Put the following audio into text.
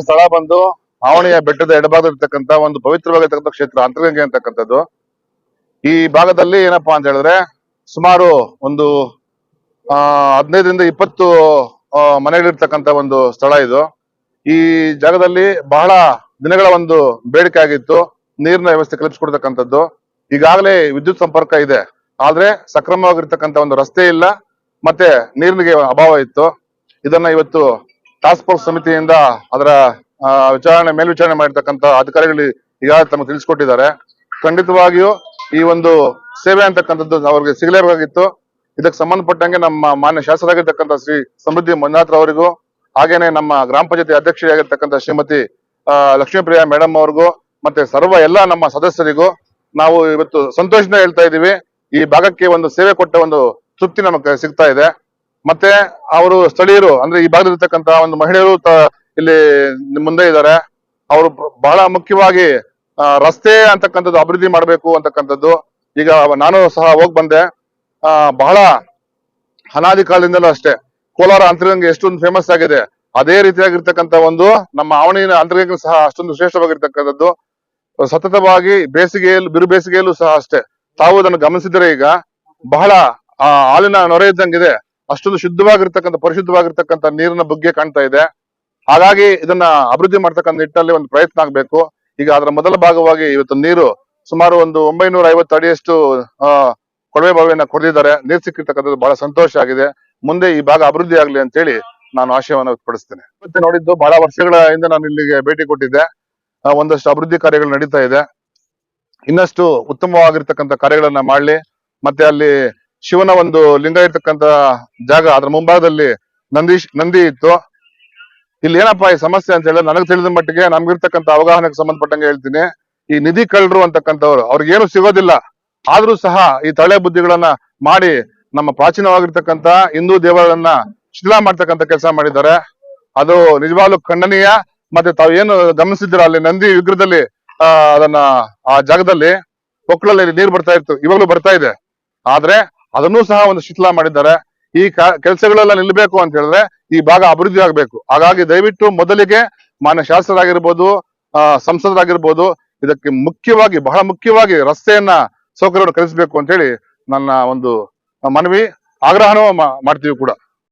ಸ್ಥಳ ಬಂದು ಆವಣಿಯ ಬೆಟ್ಟದ ಎಡಭಾಗದಲ್ಲಿರ್ತಕ್ಕಂಥ ಒಂದು ಪವಿತ್ರವಾಗಿರ್ತಕ್ಕಂಥ ಕ್ಷೇತ್ರ, ಅಂತರ್ಗಂಗೆ ಅಂತಕ್ಕಂಥದ್ದು. ಈ ಭಾಗದಲ್ಲಿ ಏನಪ್ಪಾ ಅಂತ ಹೇಳಿದ್ರೆ ಸುಮಾರು ಒಂದು, ಆ, ಹದಿನೈದರಿಂದ ಇಪ್ಪತ್ತು ಮನೆಗಳಿರ್ತಕ್ಕಂಥ ಒಂದು ಸ್ಥಳ ಇದು. ಈ ಜಾಗದಲ್ಲಿ ಬಹಳ ದಿನಗಳ ಒಂದು ಬೇಡಿಕೆ ಆಗಿತ್ತು. ನೀರಿನ ವ್ಯವಸ್ಥೆ ಕಲ್ಪಿಸ್ಕೊಡ್ತಕ್ಕಂಥದ್ದು. ಈಗಾಗಲೇ ವಿದ್ಯುತ್ ಸಂಪರ್ಕ ಇದೆ. ಆದ್ರೆ ಸಕ್ರಮವಾಗಿರ್ತಕ್ಕಂಥ ಒಂದು ರಸ್ತೆ ಇಲ್ಲ. ಮತ್ತೆ ನೀರಿನಿಗೆ ಅಭಾವ ಇತ್ತು. ಇದನ್ನ ಇವತ್ತು ಟಾಸ್ಕ್ ಫೋರ್ಸ್ ಸಮಿತಿಯಿಂದ ಅದರ ವಿಚಾರಣೆ, ಮೇಲ್ವಿಚಾರಣೆ ಮಾಡಿರ್ತಕ್ಕಂಥ ಅಧಿಕಾರಿಗಳು ಈಗಾಗಲೇ ತಮಗೆ ತಿಳಿಸ್ಕೊಟ್ಟಿದ್ದಾರೆ. ಖಂಡಿತವಾಗಿಯೂ ಈ ಒಂದು ಸೇವೆ ಅಂತಕ್ಕಂಥದ್ದು ಅವ್ರಿಗೆ ಸಿಗಲೇಬೇಕಾಗಿತ್ತು ಇದಕ್ಕೆ ಸಂಬಂಧಪಟ್ಟಂಗೆ ನಮ್ಮ ಮಾನ್ಯ ಶಾಸಕರಾಗಿರ್ತಕ್ಕಂಥ ಶ್ರೀ ಸಮೃದ್ಧಿ ಮಂಜುನಾಥ್ ಅವರಿಗೂ ಹಾಗೇನೆ ನಮ್ಮ ಗ್ರಾಮ ಪಂಚಾಯತಿ ಅಧ್ಯಕ್ಷರಾಗಿರ್ತಕ್ಕಂಥ ಶ್ರೀಮತಿ ಲಕ್ಷ್ಮೀಪ್ರಿಯಾ ಮೇಡಮ್ ಅವ್ರಿಗೂ, ಮತ್ತೆ ಸರ್ವ ಎಲ್ಲ ನಮ್ಮ ಸದಸ್ಯರಿಗೂ ನಾವು ಇವತ್ತು ಸಂತೋಷದಿಂದ ಹೇಳ್ತಾ ಇದ್ದೀವಿ. ಈ ಭಾಗಕ್ಕೆ ಒಂದು ಸೇವೆ ಕೊಟ್ಟ ಒಂದು ತೃಪ್ತಿ ನಮಗೆ ಸಿಗ್ತಾ ಇದೆ. ಮತ್ತೆ ಅವರು ಸ್ಥಳೀಯರು ಅಂದ್ರೆ ಈ ಭಾಗದಲ್ಲಿರ್ತಕ್ಕಂತ ಒಂದು ಮಹಿಳೆಯರು ಇಲ್ಲಿ ಮುಂದೆ ಇದ್ದಾರೆ. ಅವರು ಬಹಳ ಮುಖ್ಯವಾಗಿ ರಸ್ತೆ ಅಂತಕ್ಕಂಥದ್ದು ಅಭಿವೃದ್ಧಿ ಮಾಡಬೇಕು ಅಂತಕ್ಕಂಥದ್ದು. ಈಗ ನಾನು ಸಹ ಹೋಗ್ ಬಂದೆ. ಆ, ಬಹಳ ಅನಾದಿ ಕಾಲದಿಂದಲೂ ಅಷ್ಟೇ. ಕೋಲಾರ ಅಂತರ್ಗಂಗೆ ಎಷ್ಟೊಂದು ಫೇಮಸ್ ಆಗಿದೆ. ಅದೇ ರೀತಿಯಾಗಿರ್ತಕ್ಕಂಥ ಒಂದು ನಮ್ಮ ಆವಣಿನ ಅಂತರ್ಗಂಗೆ ಸಹ ಅಷ್ಟೊಂದು ಶ್ರೇಷ್ಠವಾಗಿರ್ತಕ್ಕಂಥದ್ದು ಸತತವಾಗಿ ಬೇಸಿಗೆಯಲ್ಲೂ ಬಿರು ಬೇಸಿಗೆಯಲ್ಲೂ ಸಹ ಅಷ್ಟೇ. ತಾವು ಅದನ್ನು ಗಮನಿಸಿದರೆ ಈಗ ಬಹಳ ಆ ಹಾಲಿನ ನೊರೆ ಇದ್ದಂಗಿದೆ. ಅಷ್ಟೊಂದು ಶುದ್ಧವಾಗಿರ್ತಕ್ಕಂಥ, ಪರಿಶುದ್ಧವಾಗಿರ್ತಕ್ಕಂಥ ನೀರಿನ ಬಗ್ಗೆ ಕಾಣ್ತಾ ಇದೆ. ಹಾಗಾಗಿ ಇದನ್ನ ಅಭಿವೃದ್ಧಿ ಮಾಡ್ತಕ್ಕಂಥ ನಿಟ್ಟಲ್ಲಿ ಒಂದು ಪ್ರಯತ್ನ ಆಗ್ಬೇಕು. ಈಗ ಅದರ ಮೊದಲ ಭಾಗವಾಗಿ ಇವತ್ತು ನೀರು ಸುಮಾರು ಒಂದು ಒಂಬೈನೂರ ಐವತ್ತು ಅಡಿಯಷ್ಟು, ಆ, ಕೊಳವೆ ಬಾವಿಯನ್ನ ಕೊರೆದಿದ್ದಾರೆ ನೀರು ಸಿಕ್ಕಿರ್ತಕ್ಕಂಥದ್ದು ಬಹಳ ಸಂತೋಷ ಆಗಿದೆ. ಮುಂದೆ ಈ ಭಾಗ ಅಭಿವೃದ್ಧಿ ಆಗ್ಲಿ ಅಂತೇಳಿ ನಾನು ಆಶಯವನ್ನು ವ್ಯಕ್ತಪಡಿಸ್ತೇನೆ. ಮತ್ತೆ ನೋಡಿದ್ದು ಬಹಳ ವರ್ಷಗಳ ಹಿಂದೆ ನಾನು ಇಲ್ಲಿಗೆ ಭೇಟಿ ಕೊಟ್ಟಿದ್ದೆ. ಒಂದಷ್ಟು ಅಭಿವೃದ್ಧಿ ಕಾರ್ಯಗಳು ನಡೀತಾ ಇದೆ. ಇನ್ನಷ್ಟು ಉತ್ತಮವಾಗಿರ್ತಕ್ಕಂಥ ಕಾರ್ಯಗಳನ್ನ ಮಾಡ್ಲಿ. ಮತ್ತೆ ಅಲ್ಲಿ ಶಿವನ ಒಂದು ಲಿಂಗ ಇರ್ತಕ್ಕಂತ ಜಾಗ ಅದ್ರ ಮುಂಭಾಗದಲ್ಲಿ ನಂದೀಶ್ ನಂದಿ ಇತ್ತು. ಇಲ್ಲಿ ಏನಪ್ಪಾ ಈ ಸಮಸ್ಯೆ ಅಂತ ಹೇಳಿದ್ರೆ ನನಗೆ ತಿಳಿದ ಮಟ್ಟಿಗೆ ನಮ್ಗಿರ್ತಕ್ಕಂಥ ಅವಗಾಹನಕ್ಕೆ ಸಂಬಂಧಪಟ್ಟಂಗೆ ಹೇಳ್ತೀನಿ. ಈ ನಿಧಿ ಕಳ್ಳರು ಅಂತಕ್ಕಂಥವ್ರು ಅವ್ರಿಗೇನು ಸಿಗೋದಿಲ್ಲ. ಆದ್ರೂ ಸಹ ಈ ತಳೆ ಬುದ್ಧಿಗಳನ್ನ ಮಾಡಿ ನಮ್ಮ ಪ್ರಾಚೀನವಾಗಿರ್ತಕ್ಕಂಥ ಹಿಂದೂ ದೇವರನ್ನ ಶಿಥಿಲ ಮಾಡ್ತಕ್ಕಂಥ ಕೆಲಸ ಮಾಡಿದ್ದಾರೆ. ಅದು ನಿಜವಾಗ್ಲೂ ಖಂಡನೀಯ. ಮತ್ತೆ ತಾವು ಏನು ಗಮನಿಸಿದ್ರ ಅಲ್ಲಿ ನಂದಿ ವಿಗ್ರಹದಲ್ಲಿ, ಆ, ಅದನ್ನ ಆ ಜಾಗದಲ್ಲಿ ಕೊಕ್ಕಳಲ್ಲಿ ನೀರು ಬರ್ತಾ ಇತ್ತು. ಇವಾಗ್ಲೂ ಬರ್ತಾ ಇದೆ. ಆದ್ರೆ ಅದನ್ನೂ ಸಹ ಒಂದು ಶಿಥಿಲ ಮಾಡಿದ್ದಾರೆ. ಈ ಕೆಲಸಗಳೆಲ್ಲ ನಿಲ್ಬೇಕು ಅಂತ ಹೇಳಿದ್ರೆ ಈ ಭಾಗ ಅಭಿವೃದ್ಧಿ ಆಗ್ಬೇಕು. ಹಾಗಾಗಿ ದಯವಿಟ್ಟು ಮೊದಲಿಗೆ ಮಾನ್ಯ ಶಾಸಕರಾಗಿರ್ಬೋದು, ಆ, ಸಂಸದರಾಗಿರ್ಬೋದು, ಇದಕ್ಕೆ ಮುಖ್ಯವಾಗಿ, ಬಹಳ ಮುಖ್ಯವಾಗಿ ರಸ್ತೆಯನ್ನ ಸೌಕರ್ಯವನ್ನು ಕಲಿಸಬೇಕು ಅಂತ ಹೇಳಿ ನನ್ನ ಒಂದು ಮನವಿ, ಆಗ್ರಹನೂ ಮಾಡ್ತೀವಿ ಕೂಡ.